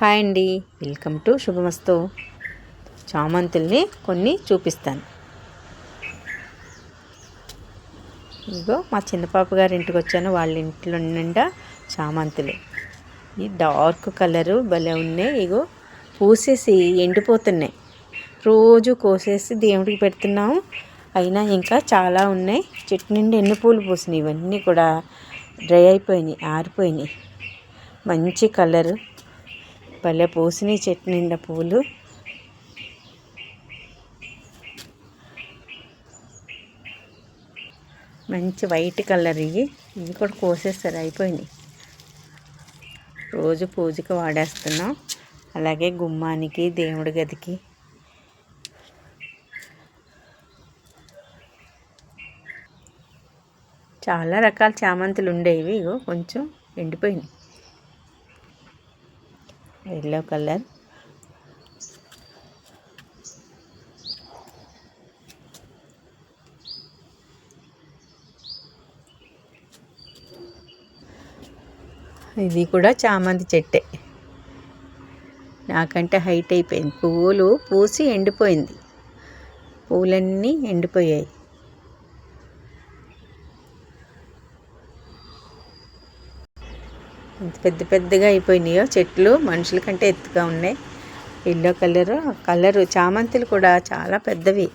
Hi అండి. Welcome to శుభమస్తు. చామంతుల్ని కొన్ని చూపిస్తాను. ఇదిగో మా చిన్న పాప గారి ఇంటికి వచ్చాను. వాళ్ళ ఇంట్లో నిండా చామంతులు. ఈ డార్క్ కలరు భలే ఉన్నాయి. ఇగో పూసేసి ఎండిపోతున్నాయి. రోజు కోసేసి దేవుడికి పెడుతున్నాము అయినా ఇంకా చాలా ఉన్నాయి. చెట్టు నిండి ఎన్ని పూలు పూసినాయి? ఇవన్నీ కూడా డ్రై అయిపోయినాయి ఆరిపోయినాయి. మంచి కలరు. భలే పూసినాయి చెట్టు నిండా పూలు. మంచి వైట్ కలర్ ఇవి. ఇవి కూడా కోసేస్తారు అయిపోయినాయి. రోజు పూజకి వాడేస్తున్నాం. అలాగే గుమ్మానికి దేవుడి గదికి. చాలా రకాల చామంతులు ఉండేవి ఇగో కొంచెం ఎండిపోయినాయి. Yellow colour. ఇది కూడా చామంతి చెట్టే. నాకంటే హైట్ అయిపోయింది. పువ్వులు పూసి ఎండిపోయింది. పువ్వులన్నీ ఎండిపోయాయి. పెద్ద పెద్దగా అయిపోయినాయో చెట్లు మనుషుల కంటే ఎత్తుగా ఉన్నాయి. ఎల్లో కలరు కలరు చామంతులు కూడా చాలా పెద్దవి.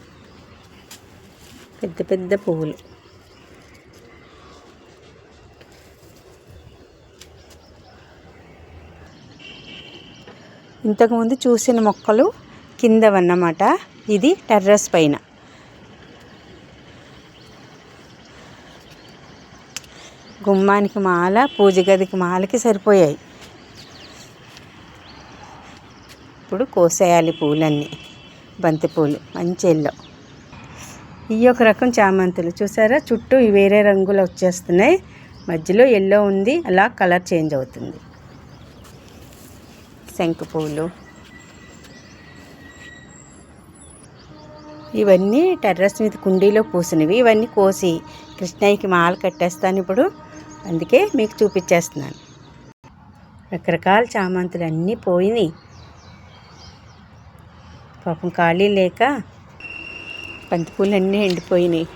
పెద్ద పెద్ద పువ్వులు. ఇంతకుముందు చూసిన మొక్కలు కిందవన్నమాట. ఇది టెర్రస్ పైన. గుమ్మానికి మాల పూజ గదికి మాలకి సరిపోయాయి. ఇప్పుడు కోసేయాలి పూలన్నీ. బంతి పూలు మంచి ఎల్లో. ఈ ఒక రకం చామంతులు. చూసారా? చుట్టూ వేరే రంగులు వచ్చేస్తున్నాయి. మధ్యలో ఎల్లో ఉంది. అలా కలర్ చేంజ్ అవుతుంది. శంకు పూలు. ఇవన్నీ టెర్రస్ మీద కుండీలో పూసినవి. ఇవన్నీ కోసి కృష్ణయ్యకి మాల కట్టేస్తాను ఇప్పుడు. అందుకే మీకు చూపించేస్తున్నాను రకరకాల చామంతులు అన్నీ పోయినాయి. పాపం ఖాళీ లేక బంతిపూలు అన్నీ ఎండిపోయినాయి.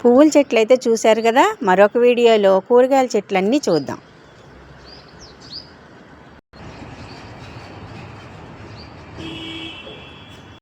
పువ్వుల చెట్లు అయితే చూశారు కదా మరొక వీడియోలో కూరగాయల చెట్లన్నీ చూద్దాం.